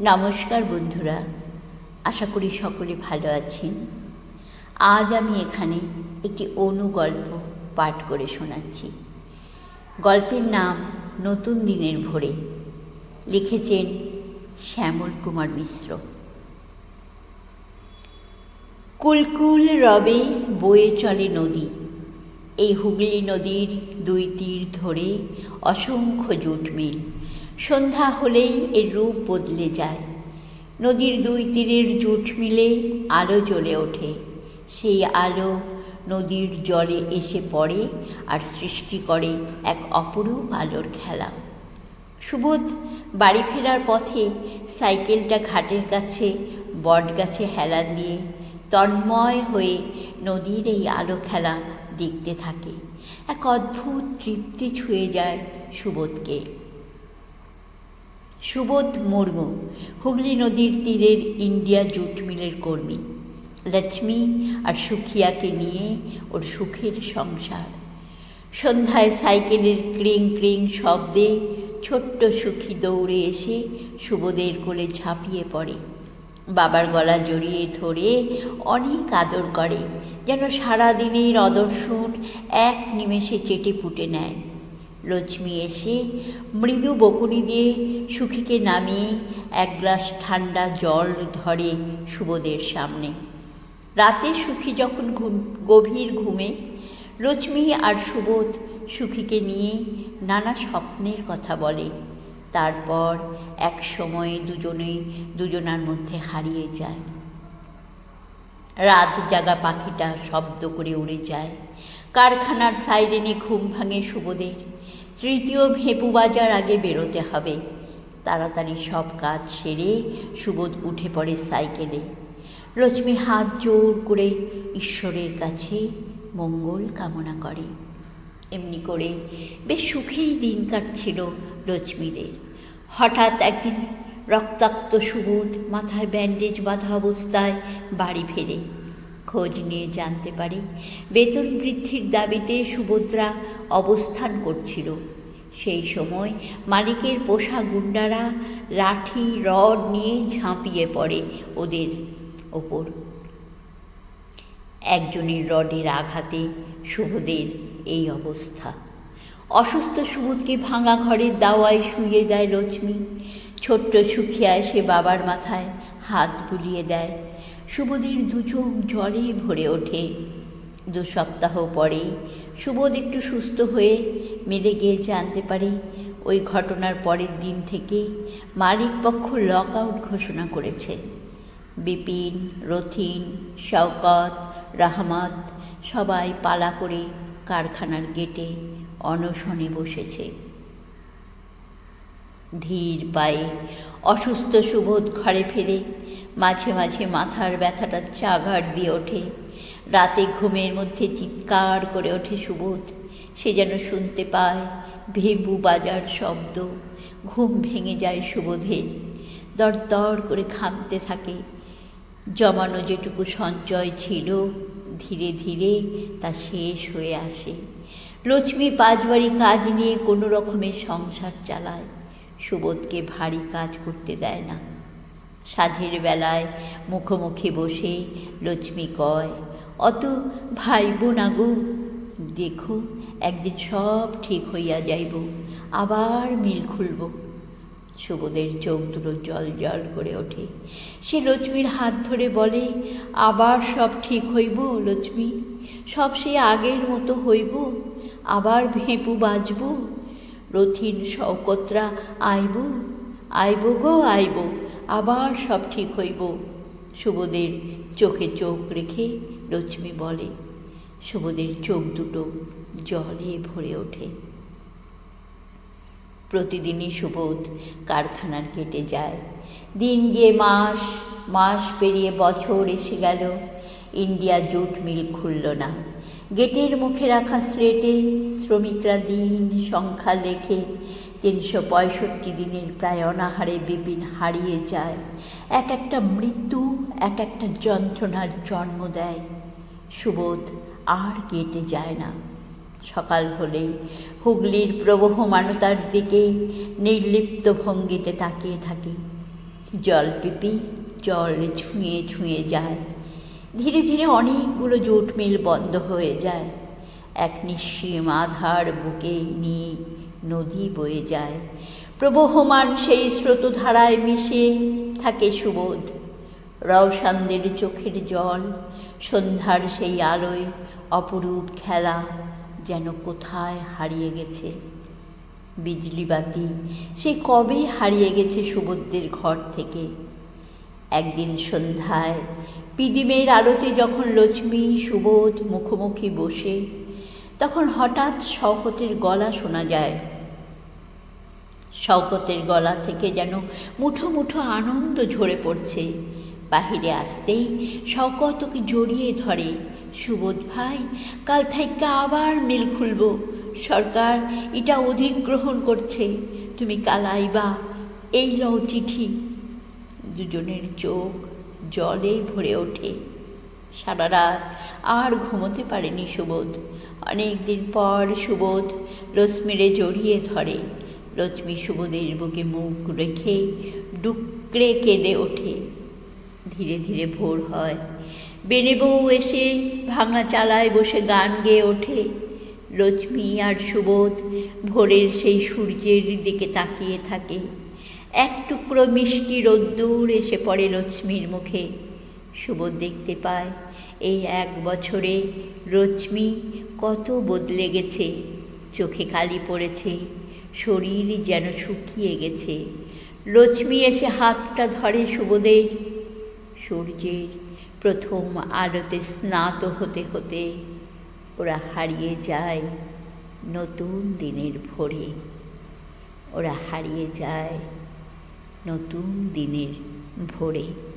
নমস্কার বন্ধুরা, আশা করি সকলে ভালো আছেন। আজ আমি এখানে একটি অনুগল্প পাঠ করে শোনাচ্ছি। গল্পের নাম নতুন দিনের ভোরে। লিখেছেন শ্যামল কুমার মিশ্র। কুলকুল রবে বয়ে চলে নদী। এই হুগলি নদীর দুই তীর ধরে অসংখ্য জুট মিল। সন্ধ্যা হলেই এর রূপ বদলে যায়। নদীর দুই তীরের জুট মিলে আলো জ্বলে ওঠে। সেই আলো নদীর জলে এসে পড়ে আর সৃষ্টি করে এক অপরূপ আলোর খেলা। সুবোধ বাড়ি ফেরার পথে সাইকেলটা ঘাটের কাছে, বটগাছে হেলান দিয়ে তন্ময় হয়ে নদীর এই আলো খেলা দেখতে থাকে। এক অদ্ভুত তৃপ্তি ছুঁয়ে যায় সুবোধকে। সুবোধ মুর্মু, হুগলি নদীর তীরের ইন্ডিয়া জুট মিলের কর্মী। লক্ষ্মী আর সুখিয়াকে নিয়ে ওর সুখের সংসার। সন্ধ্যায় সাইকেলের ক্রিং ক্রিং শব্দে ছোট্ট সুখী দৌড়ে এসে সুবোধের কোলে ঝাঁপিয়ে পড়ে। বাবার গলা জড়িয়ে ধরে অনেক আদর করে, যেন সারাদিনের অদর্শন এক নিমেষে চেটে পুটে নেয়। লক্ষ্মী এসে মৃদু বকুনি দিয়ে সুখীকে নামিয়ে এক গ্লাস ঠান্ডা জল ধরে সুবোধের সামনে। রাতে সুখী যখন ঘুম, গভীর ঘুমে, লক্ষ্মী আর সুবোধ সুখীকে নিয়ে নানা স্বপ্নের কথা বলে। তারপর এক সময়ে দুজনেই দুজনার মধ্যে হারিয়ে যায়। রাত জাগা পাখিটা শব্দ করে উড়ে যায়। কারখানার সাইরেনে ঘুম ভাঙে সুবোধের। তৃতীয় ভেপু বাজার আগে বেরোতে হবে। তাড়াতাড়ি সব কাজ সেরে সুবোধ উঠে পড়ে সাইকেলে। লক্ষ্মী হাত জোর করে ঈশ্বরের কাছে মঙ্গল কামনা করে। এমনি করে বেশ সুখেই দিন কাটছিল লক্ষ্মীদের। হঠাৎ একদিন রক্তাক্ত সুবোধ মাথায় ব্যান্ডেজ বাঁধা অবস্থায় বাড়ি ফেরে। খোঁজ নিয়ে জানতে পারি, বেতন বৃদ্ধির দাবিতে সুভদ্রা অবস্থান করছিল। সেই সময় মালিকের পোষা গুন্ডারা লাঠি, রড নিয়ে ঝাঁপিয়ে পড়ে ওদের ওপর। একজনের রডের আঘাতে শুভদের এই অবস্থা। অসুস্থ সুবোধকে ভাঙা ঘরের দাওয়ায় শুয়ে দেয় লক্ষ্মী। ছোট্ট সুখিয়া সে বাবার মাথায় হাত বুলিয়ে দেয়। সুবোধের দু চোখ জলে ভরে ওঠে। দু সপ্তাহ পরে সুবোধ একটু সুস্থ হয়ে মিলে গিয়ে জানতে পারে, ওই ঘটনার পরের দিন থেকে মালিক পক্ষ লক আউট ঘোষণা করেছে। বিপিন, রথিন, শওকত, রাহমাত সবাই পালা করে কারখানার গেটে অনশনে বসেছে। ধীর পায়ে, অসুস্থ সুবোধ ঘরে ফেরে, মাঝে মাঝে মাথার ব্যথাটা চাগার দিয়ে ওঠে। রাতে ঘুমের মধ্যে চিৎকার করে ওঠে সুবোধ। সে যেন শুনতে পায় ভেবু বাজার শব্দ। ঘুম ভেঙে যায় সুবোধের। দর করে খামতে থাকে। জমানো যেটুকু সঞ্চয় ছিল, ধীরে ধীরে তা শেষ হয়ে আসে। লক্ষ্মী পাঁচবাড়ি কাজ নিয়ে কোনো রকমের সংসার চালায়। সুবোধকে ভারী কাজ করতে দেয় না। সাঁঝের বেলায় মুখোমুখি বসে লক্ষ্মী কয়, অত ভাইব না গো। দেখো, একদিন সব ঠিক হইয়া যাইব। আবার মিল খুলব। সুবোধের চোখ দুটো জল জল করে ওঠে। সে লক্ষ্মীর হাত ধরে বলে, আবার সব ঠিক হইব লক্ষ্মী? সব সে আগের মতো হইব? আবার ভেঁপু বাজব? রথিন শওকতরা, আইব আইব গো, আইব, আবার সব ঠিক হইব। সুবোধের চোখে চোখ রেখে লক্ষ্মী বলে, সুবোধের চোখ দুটো জলে ভরে ওঠে। প্রতিদিনই সুবোধ কারখানার কেটে যায়। দিন গিয়ে মাস মাস পেরিয়ে বছর এসে গেল। ইন্ডিয়া জুট মিল খুলল না। গেটের মুখে রাখা স্লেটে শ্রমিকরা দিন সংখ্যা লেখে, তিনশো পঁয়ষট্টি দিনের প্রায় অনাহারে বিপিন হারিয়ে যায়। এক একটা মৃত্যু, এক একটা যন্ত্রণার জন্ম দেয়। সুবোধ আর কেটে যায় না। সকাল হলেই হুগলির প্রবহমানতার দিকে নির্লিপ্ত ভঙ্গিতে তাকিয়ে থাকে। জলপিপি জল ছুঁয়ে ছুঁয়ে যায়। ধীরে ধীরে অনেকগুলো জোট মিল বন্ধ হয়ে যায়। এক নিঃসীম আধার বুকে নিয়ে নদী বয়ে যায়। প্রবহমান সেই স্রোতধারায় মিশে থাকে সুবোধ। রওশানদের চোখের জল, সন্ধ্যার সেই আলোয় অপরূপ খেলা যেন কোথায় হারিয়ে গেছে। বিজলি বাতি সে কবে হারিয়ে গেছে সুবোধদের ঘর থেকে? একদিন সন্ধ্যায় পিদিমের আলোতে যখন লক্ষ্মী, সুবোধ মুখোমুখি বসে, তখন হঠাৎ শওকতের গলা শোনা যায়। শওকতের গলা থেকে যেন মুঠো মুঠো আনন্দ ঝরে পড়ছে। বাহিরে আসতেই শওকত ওকে জড়িয়ে ধরে, সুবোধ, ভাই, কাল থেকে আবার মিল খুলব। সরকার এটা অধিগ্রহণ করছে। তুমি কাল আইবা। এই লও চিঠি। দুজনের চোখ জলে ভরে ওঠে। সারা রাত আর ঘুমোতে পারেনি সুবোধ। অনেক দিন পর সুবোধ রশ্মিরে জড়িয়ে ধরে। লক্ষ্মী সুবোধের বুকে মুখ রেখে ডুকরে কেঁদে ওঠে। ধীরে ধীরে ভোর হয়। বেনে বউ এসে ভাঙা চালায় বসে গান গেয়ে ওঠে। লক্ষ্মী আর সুবোধ ভোরের সেই সূর্যের দিকে তাকিয়ে থাকে। এক টুকরো মিষ্টি রোদ্দুর এসে পড়ে লক্ষ্মীর মুখে। সুবোধ দেখতে পায়, এই এক বছরে লক্ষ্মী কত বদলে গেছে। চোখে কালি পড়েছে, শরীর যেন শুকিয়ে গেছে। লক্ষ্মী এসে হাতটা ধরে সুবোধের। সূর্যের প্রথম আলোতে স্নাত হতে হতে ওরা হারিয়ে যায় নতুন দিনের ভোরে। ওরা হারিয়ে যায় নতুন দিনের ভোরে।